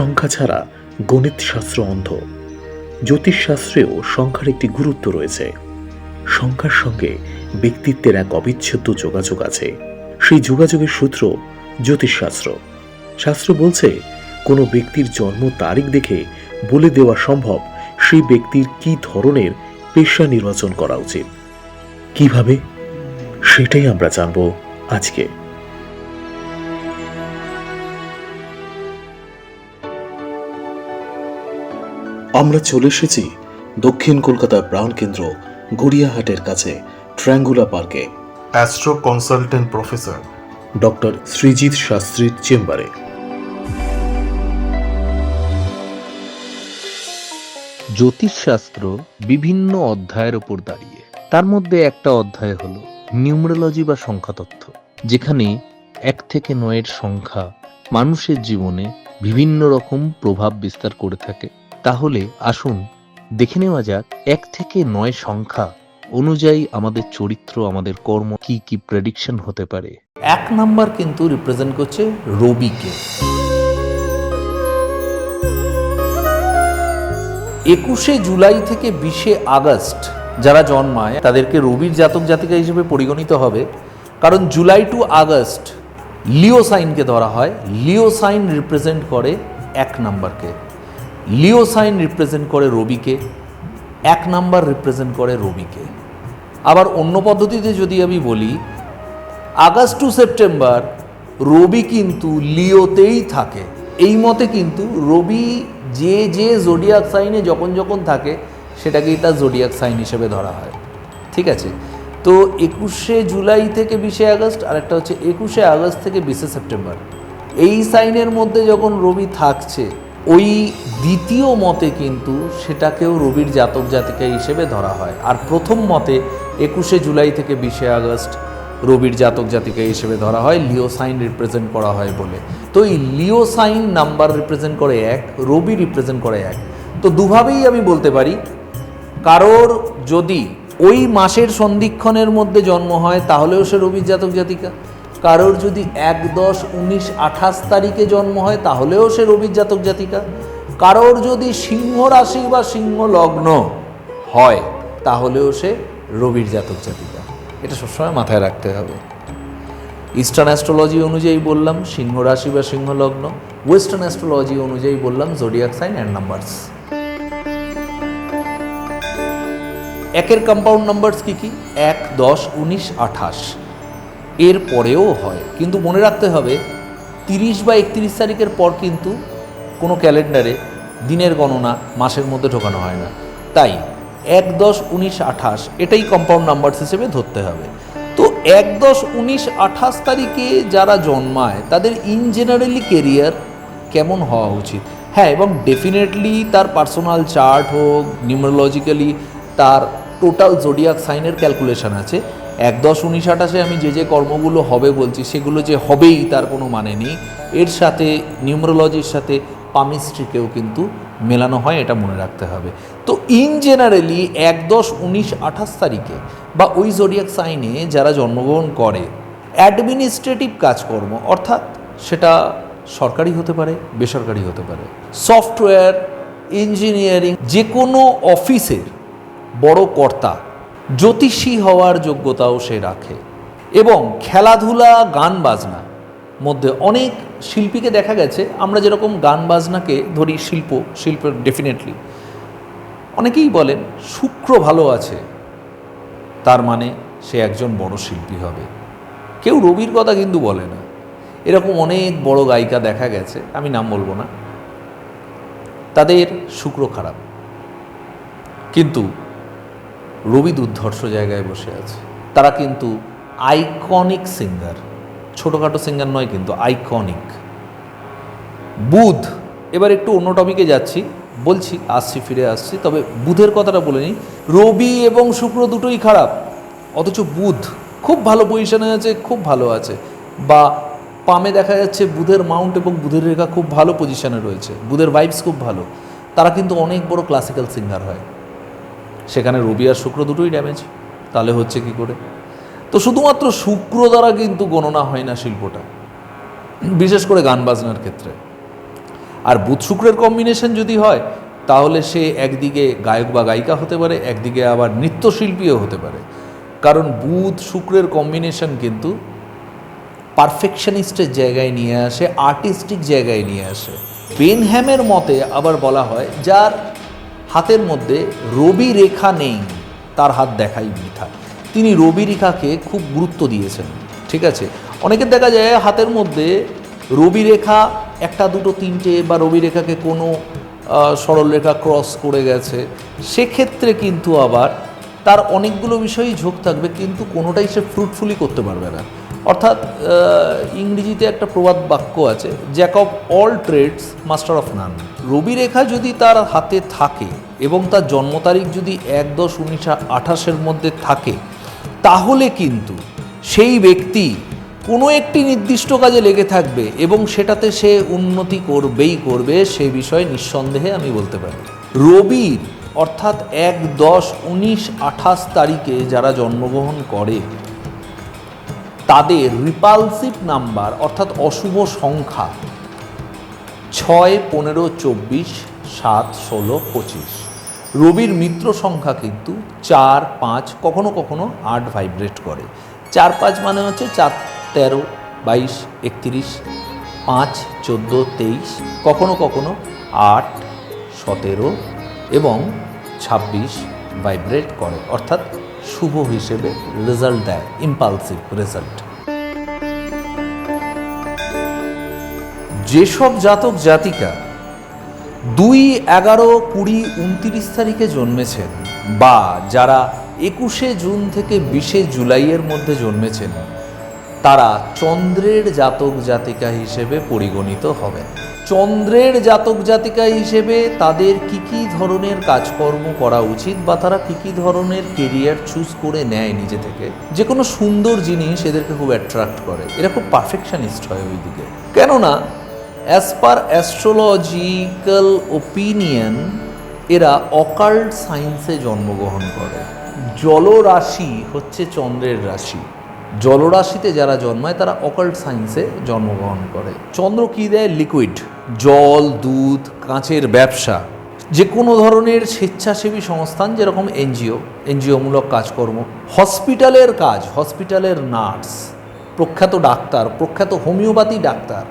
সংখ্যা ছাড়া গণিত শাস্ত্র অন্ধ। জ্যোতিষশাস্ত্রেও সংখ্যার একটি গুরুত্ব রয়েছে। সংখ্যার সঙ্গে ব্যক্তিত্বের এক অবিচ্ছেদ্য যোগাযোগ আছে। সেই যোগাযোগের সূত্র জ্যোতিষশাস্ত্র। শাস্ত্র বলছে, কোনো ব্যক্তির জন্ম তারিখ দেখে বলে দেওয়া সম্ভব, সেই ব্যক্তির কি ধরনের পেশা নির্বাচন করা উচিত। কীভাবে? সেটাই আমরা জানব আজকে। আমরা চলে এসেছি দক্ষিণ কলকাতার প্রাণকেন্দ্র গড়িয়াহাটের কাছে ট্র্যাঙ্গুলা পার্কে astro consultant professor doctor Srijit শাস্ত্রীর চেম্বারে জ্যোতিষশাস্ত্র বিভিন্ন অধ্যায়ের উপর দাঁড়িয়ে। তার মধ্যে একটা অধ্যায় হলো নিউমারোলজি বা সংখ্যাতত্ত্ব যেখানে এক থেকে নয়ের সংখ্যা মানুষের জীবনে বিভিন্ন রকম প্রভাব বিস্তার করে থাকে। তাহলে আসুন দেখে নেওয়া যাক, এক থেকে নয় সংখ্যা অনুযায়ী আমাদের চরিত্র, আমাদের কর্ম কি কি প্রেডিকশন হতে পারে। এক নাম্বার কিন্তু রিপ্রেজেন্ট করছে রবিকে। একুশে জুলাই থেকে বিশে আগস্ট যারা জন্মায়, তাদেরকে রবির জাতক জাতিকা হিসেবে পরিগণিত হবে। কারণ জুলাই টু আগস্ট লিও সাইনকে ধরা হয় লিও সাইন রিপ্রেজেন্ট করে এক নাম্বারকে। লিও সাইন রিপ্রেজেন্ট করে রবিকে, এক নাম্বার রিপ্রেজেন্ট করে রবিকে। আবার অন্য পদ্ধতিতে যদি আমি বলি, আগস্ট টু সেপ্টেম্বর রবি কিন্তু লিওতেই থাকে। এই মতে কিন্তু রবি যে যে জোডিয়াক সাইনে যখন যখন থাকে, সেটাকেই তার জোডিয়াক সাইন হিসেবে ধরা হয়। ঠিক আছে? তো একুশে জুলাই থেকে বিশে আগস্ট, আর একটা হচ্ছে একুশে আগস্ট থেকে বিশে সেপ্টেম্বর। এই সাইনের মধ্যে যখন রবি থাকছে ওই দ্বিতীয় মতে কিন্তু সেটাকেও রবির জাতক জাতিকা হিসেবে ধরা হয়। আর প্রথম মতে একুশে জুলাই থেকে বিশে আগস্ট রবির জাতক জাতিকা হিসেবে ধরা হয়, লিও সাইন রিপ্রেজেন্ট করা হয় বলে। তো এই লিও সাইন নাম্বার রিপ্রেজেন্ট করে এক, রবি রিপ্রেজেন্ট করে এক। তো দুভাবেই আমি বলতে পারি, কারোর যদি ওই মাসের সন্ধিক্ষণের মধ্যে জন্ম হয় তাহলেও সে রবির জাতক জাতিকা। কারোর যদি এক দশ উনিশ আঠাশ তারিখে জন্ম হয়, তাহলেও সে রবির জাতক জাতিকা। কারোর যদি সিংহ রাশি বা সিংহ লগ্ন হয়, তাহলেও সে রবির জাতক জাতিকা। এটা সবসময় মাথায় রাখতে হবে। ইস্টার্ন অ্যাস্ট্রোলজি অনুযায়ী বললাম, সিংহ রাশি বা সিংহ লগ্ন। ওয়েস্টার্ন অ্যাস্ট্রোলজি অনুযায়ী বললাম জোডিয়াক সাইন অ্যান্ড নাম্বারস একের কম্পাউন্ড নাম্বারস কি কি? এক, দশ, উনিশ, আঠাশ। এর পরেও হয়। কিন্তু মনে রাখতে হবে, তিরিশ বা একত্রিশ তারিখের পর কিন্তু কোনো ক্যালেন্ডারে দিনের গণনা মাসের মধ্যে ঢোকানো হয় না। তাই এক দশ উনিশ আঠাশ এটাই কম্পাউন্ড নাম্বারস হিসেবে ধরতে হবে। তো এক দশ উনিশ আঠাশ তারিখে যারা জন্মায়, তাদের ইন জেনারেলি কেরিয়ার কেমন হওয়া উচিত? হ্যাঁ এবং ডেফিনেটলি তার পার্সোনাল চার্ট হোক নিউমারোলজিক্যালি তার টোটাল জোডিয়াক সাইনের ক্যালকুলেশন আছে। এক দশ উনিশ আঠাশে আমি যে যে কর্মগুলো হবে বলছি, সেগুলো যে হবেই তার কোনো মানে নেই। এর সাথে, নিউমারোলজির সাথে পামিস্ট্রিকেও কিন্তু মেলানো হয়, এটা মনে রাখতে হবে। তো ইন জেনারেলি এক দশ উনিশ আঠাশ তারিখে বা ওই জোডিয়াক সাইনে যারা জন্মগ্রহণ করে, অ্যাডমিনিস্ট্রেটিভ কাজকর্ম, অর্থাৎ সেটা সরকারি হতে পারে, বেসরকারি হতে পারে, সফটওয়্যার, ইঞ্জিনিয়ারিং, যে কোনো অফিসের বড় কর্তা জ্যোতিষী হওয়ার যোগ্যতাও সে রাখে। এবং খেলাধুলা গান বাজনা মধ্যে অনেক শিল্পীকে দেখা গেছে, আমরা যেরকম গান বাজনাকে ধরি শিল্প শিল্প ডেফিনেটলি অনেকেই বলেন, শুক্র ভালো আছে, তার মানে সে একজন বড় শিল্পী হবে। কেউ রবির কথা কিন্তু বলে না। এরকম অনেক বড় গায়িকা দেখা গেছে, আমি নাম বলব না। তাদের শুক্র খারাপ। কিন্তু রবি দুর্ধর্ষ জায়গায় বসে আছে। তারা কিন্তু আইকনিক সিঙ্গার ছোটোখাটো সিঙ্গার নয় কিন্তু আইকনিক বুধ, এবার একটু অন্য টপিকে যাচ্ছি। বলছি, আসছি, ফিরে আসছি, তবে বুধের কথাটা বলে নিই। রবি এবং শুক্র দুটোই খারাপ। অথচ বুধ খুব ভালো পজিশনে আছে, খুব ভালো আছে। বা পামে দেখা যাচ্ছে বুধের মাউন্ট এবং বুধের রেখা খুব ভালো পজিশনে রয়েছে। বুধের ভাইবস খুব ভালো। তারা কিন্তু অনেক বড় ক্লাসিক্যাল সিঙ্গার হয়। সেখানে রবি আর শুক্র দুটোই ড্যামেজ তাহলে হচ্ছে কি করে? তো শুধুমাত্র শুক্র দ্বারা কিন্তু গণনা হয় না শিল্পটা। বিশেষ করে গান বাজনার ক্ষেত্রে। আর বুধ শুক্রের কম্বিনেশন যদি হয়, তাহলে সে একদিকে গায়ক বা গায়িকা হতে পারে, একদিকে আবার নৃত্যশিল্পীও হতে পারে। কারণ বুধ শুক্রের কম্বিনেশন কিন্তু পারফেকশনিস্টের জায়গায় নিয়ে আসে আর্টিস্টিক জায়গায় নিয়ে আসে। বেনহ্যামের মতে আবার বলা হয়, যার হাতের মধ্যে রবি রেখা নেই, তার হাত দেখাই বৃথা। তিনি রবি রেখাকে খুব গুরুত্ব দিয়েছেন, ঠিক আছে? অনেকের দেখা যায় হাতের মধ্যে রবি রেখা, একটা, দুটো, তিনটে, বা রবি রেখাকে কোনো সরলরেখা ক্রস করে গেছে। সেক্ষেত্রে কিন্তু আবার তার অনেকগুলো বিষয়ই ঝোঁক থাকবে, কিন্তু কোনোটাই সে ফ্রুটফুলি করতে পারবে না। অর্থাৎ ইংরেজিতে একটা প্রবাদ বাক্য আছে jack of all trades master of none রবি রেখা যদি তার হাতে থাকে এবং তার জন্ম তারিখ যদি এক দশ উনিশশো আঠাশের মধ্যে থাকে, তাহলে কিন্তু সেই ব্যক্তি কোনো একটি নির্দিষ্ট কাজে লেগে থাকবে এবং সেটাতে সে উন্নতি করবেই করবে, সে বিষয়ে নিঃসন্দেহে আমি বলতে পারি। রবির, অর্থাৎ এক দশ উনিশ আঠাশ তারিখে যারা জন্মগ্রহণ করে তাদের রিপালসিভ নাম্বার অর্থাৎ অশুভ সংখ্যা, ছয়, পনেরো, চব্বিশ, সাত, ষোলো, পঁচিশ। রবির মিত্র সংখ্যা কিন্তু চার, পাঁচ, কখনো কখনো আট ভাইব্রেট করে। চার, পাঁচ মানে হচ্ছে চার, তেরো, বাইশ, একত্রিশ, পাঁচ, চোদ্দ, তেইশ, কখনো কখনো আট, সতেরো এবং ছাব্বিশ ভাইব্রেট করে। অর্থাৎ শুভ হিসেবে রেজাল্ট দেয় ইম্পালসিভ রেজাল্ট যেসব জাতক জাতিকা দুই এগারো কুড়ি উনত্রিশ তারিখে জন্মেছেন বা যারা একুশে জুন থেকে বিশে জুলাইয়ের মধ্যে জন্মেছেন, তারা চন্দ্রের জাতক জাতিকা হিসেবে পরিগণিত হবেন। চন্দ্রের জাতক জাতিকা হিসেবে তাদের কি কি ধরনের কাজকর্ম করা উচিত বা তারা কি কি ধরনের কেরিয়ার চুজ করে নেয় নিজে থেকে? যে কোনো সুন্দর জিনিস এদেরকে খুব অ্যাট্রাক্ট করে। এরা খুব পারফেকশনিস্ট হয় ওইদিকে। কেননা অ্যাজ পার অ্যাস্ট্রোলজিক্যাল ওপিনিয়ন এরা অকাল্ট সায়েন্সে জন্মগ্রহণ করে। জলরাশি হচ্ছে চন্দ্রের রাশি। জলরাশিতে যারা জন্মায়, তারা অকাল্ট সায়েন্সে জন্মগ্রহণ করে। চন্দ্র কী দেয়? লিকুইড জল, দুধ, কাঁচের ব্যবসা। যে কোনো ধরনের স্বেচ্ছাসেবী সংস্থান, যেরকম এনজিও, এনজিওমূলক কাজকর্ম। হসপিটালের কাজ, হসপিটালের নার্স, প্রখ্যাত ডাক্তার, প্রখ্যাত হোমিওপ্যাথি ডাক্তার।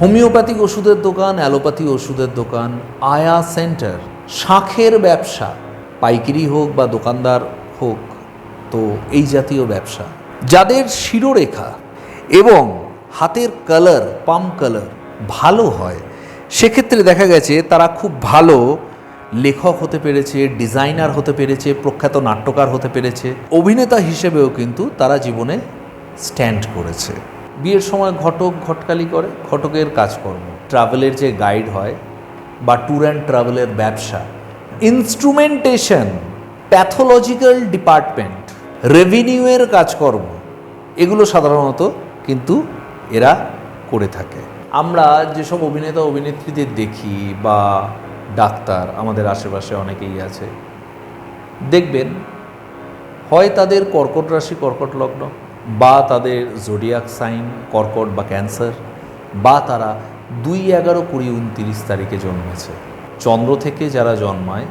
হোমিওপ্যাথিক ওষুধের দোকান, অ্যালোপ্যাথি ওষুধের দোকান, আয়া সেন্টার। শাঁখের ব্যবসা, পাইকারি হোক বা দোকানদার হোক, তো এই জাতীয় ব্যবসা। যাদের শিরোরেখা এবং হাতের কালার পাম কালার ভালো হয়, সেক্ষেত্রে দেখা গেছে তারা খুব ভালো লেখক হতে পেরেছে ডিজাইনার হতে পেরেছে, প্রখ্যাত নাট্যকার হতে পেরেছে। অভিনেতা হিসেবেও কিন্তু তারা জীবনে স্ট্যান্ড করেছে। বিয়ের সময় ঘটক ঘটকালি করে, ঘটকের কাজকর্ম। ট্রাভেলের যে গাইড হয় বা ট্যুর অ্যান্ড ট্রাভেলের ব্যবসা ইনস্ট্রুমেন্টেশন প্যাথোলজিক্যাল ডিপার্টমেন্ট রেভিনিউয়ের কাজকর্ম এগুলো সাধারণত কিন্তু এরা করে থাকে। আমরা যেসব অভিনেতা অভিনেত্রীদের দেখি বা ডাক্তার আমাদের আশেপাশে অনেকেই আছে, দেখবেন হয় তাদের কর্কট রাশি, কর্কট লগ্ন বা তাদের জোডিয়াক সাইন কর্কট বা ক্যান্সার বা তারা দুই এগারো কুড়ি উনতিরিশ তারিখে জন্মেছে। চন্দ্র থেকে যারা জন্মায়,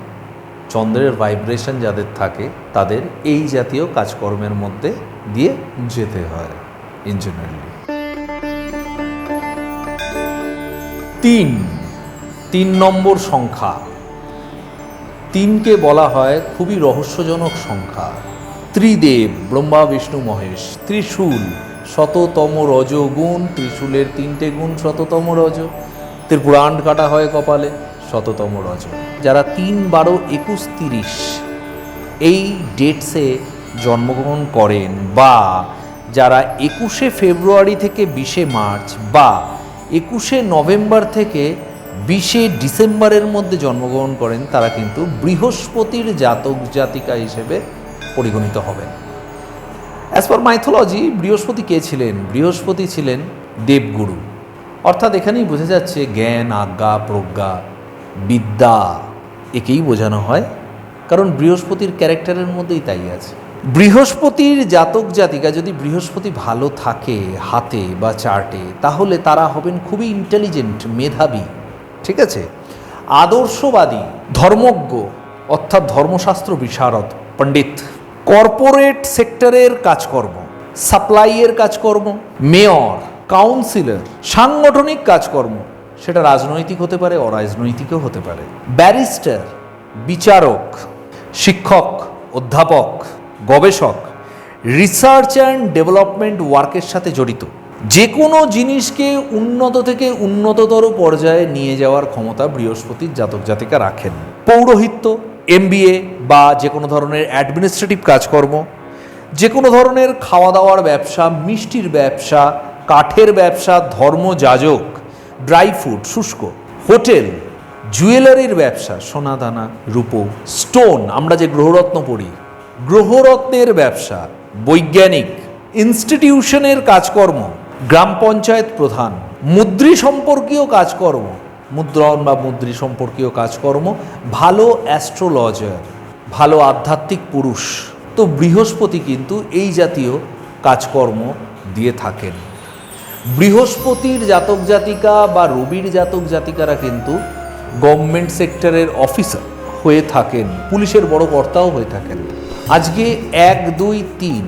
চন্দ্রের ভাইব্রেশন যাদের থাকে, তাদের এই জাতীয় কাজকর্মের মধ্যে দিয়ে যেতে হয় ইন জেনারেলি তিন তিন নম্বর সংখ্যা। তিনকে বলা হয় খুবই রহস্যজনক সংখ্যা। ত্রিদেব, ব্রহ্মা, বিষ্ণু, মহেশ। ত্রিশূল, শততম রজগুণ ত্রিশূলের তিনটে গুণ শততম রজ। ত্রিপুরাণ্ড কাটা হয় কপালে, শততম রজ। যারা তিন বারো একুশ তিরিশ, এই ডেটসে জন্মগ্রহণ করেন বা যারা একুশে ফেব্রুয়ারি থেকে বিশে মার্চ বা একুশে নভেম্বর থেকে বিশে ডিসেম্বরের মধ্যে জন্মগ্রহণ করেন, তারা কিন্তু বৃহস্পতির জাতক জাতিকা হিসেবে পরিগণিত হবেন। অ্যাজ পার মাইথোলজি বৃহস্পতি কে ছিলেন? বৃহস্পতি ছিলেন দেবগুরু। অর্থাৎ এখানেই বোঝা যাচ্ছে জ্ঞান, আজ্ঞা, প্রজ্ঞা, বিদ্যা, একেই বোঝানো হয়। কারণ বৃহস্পতির ক্যারেক্টারের মধ্যেই তাই আছে। বৃহস্পতির জাতক জাতিকা যদি বৃহস্পতি ভালো থাকে হাতে বা চার্টে, তাহলে তারা হবেন খুবই ইন্টেলিজেন্ট মেধাবী, ঠিক আছে? আদর্শবাদী, ধর্মজ্ঞ, অর্থাৎ ধর্মশাস্ত্র বিশারদ, পণ্ডিত। কর্পোরেট সেক্টরের কাজকর্ম, সাপ্লাইয়ের কাজকর্ম, মেয়র, কাউন্সিলর, সাংগঠনিক কাজকর্ম, সেটা রাজনৈতিক হতে পারে, অরাজনৈতিকও হতে পারে। ব্যারিস্টার, বিচারক, শিক্ষক, অধ্যাপক গবেষক রিসার্চ অ্যান্ড ডেভেলপমেন্ট ওয়ার্কের সাথে জড়িত। যে কোনো জিনিসকে উন্নত থেকে উন্নততর পর্যায়ে নিয়ে যাওয়ার ক্ষমতা বৃহস্পতির জাতক জাতিকা রাখেন। পৌরোহিত্য এমবিএ বা যে কোনো ধরনের অ্যাডমিনিস্ট্রেটিভ কাজকর্ম যে কোনো ধরনের খাওয়া দাওয়ার ব্যবসা, মিষ্টির ব্যবসা, কাঠের ব্যবসা, ধর্মযাজক ড্রাই ফ্রুট শুষ্ক, হোটেল জুয়েলারির ব্যবসা, সোনাদানা, রূপো স্টোন আমরা যে গ্রহরত্ন পড়ি গ্রহরত্নের ব্যবসা, বৈজ্ঞানিক ইনস্টিটিউশনের কাজকর্ম, গ্রাম পঞ্চায়েত প্রধান, মুদ্রি সম্পর্কীয় কাজকর্ম, মুদ্রণ বা মুদ্রি সম্পর্কীয় কাজকর্ম, ভালো অ্যাস্ট্রোলজার ভালো আধ্যাত্মিক পুরুষ। তো বৃহস্পতি কিন্তু এই জাতীয় কাজকর্ম দিয়ে থাকেন। বৃহস্পতির জাতক জাতিকা বা রবির জাতক জাতিকারা কিন্তু গভর্নমেন্ট সেক্টরের অফিসার হয়ে থাকেন, পুলিশের বড় কর্তাও হয়ে থাকেন। আজকে এক, দুই, তিন।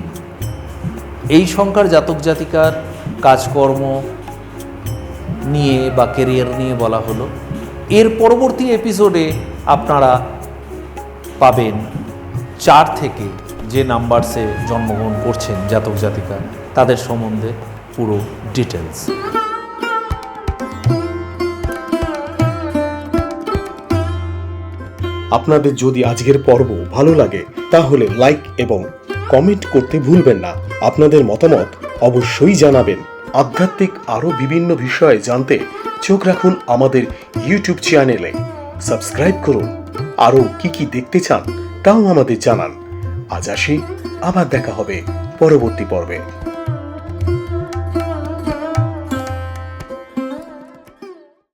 এই সংখ্যার জাতক জাতিকার কাজকর্ম নিয়ে বা কেরিয়ার নিয়ে বলা হলো। এর পরবর্তী এপিসোডে আপনারা পাবেন চার থেকে যে নাম্বারসে জন্মগ্রহণ করছেন জাতক জাতিকা, তাদের সম্বন্ধে পুরো ডিটেলস আপনাদের যদি আজকের পর্ব ভালো লাগে, তাহলে লাইক এবং কমেন্ট করতে ভুলবেন না। আপনাদের মতামত অবশ্যই জানাবেন। আধ্যাত্মিক আরও বিভিন্ন বিষয়ে জানতে চোখ রাখুন আমাদের ইউটিউব চ্যানেলে সাবস্ক্রাইব করুন। আরও কি কি দেখতে চান, তাও আমাদের জানান। আজ আসি, আবার দেখা হবে পরবর্তী পর্বে।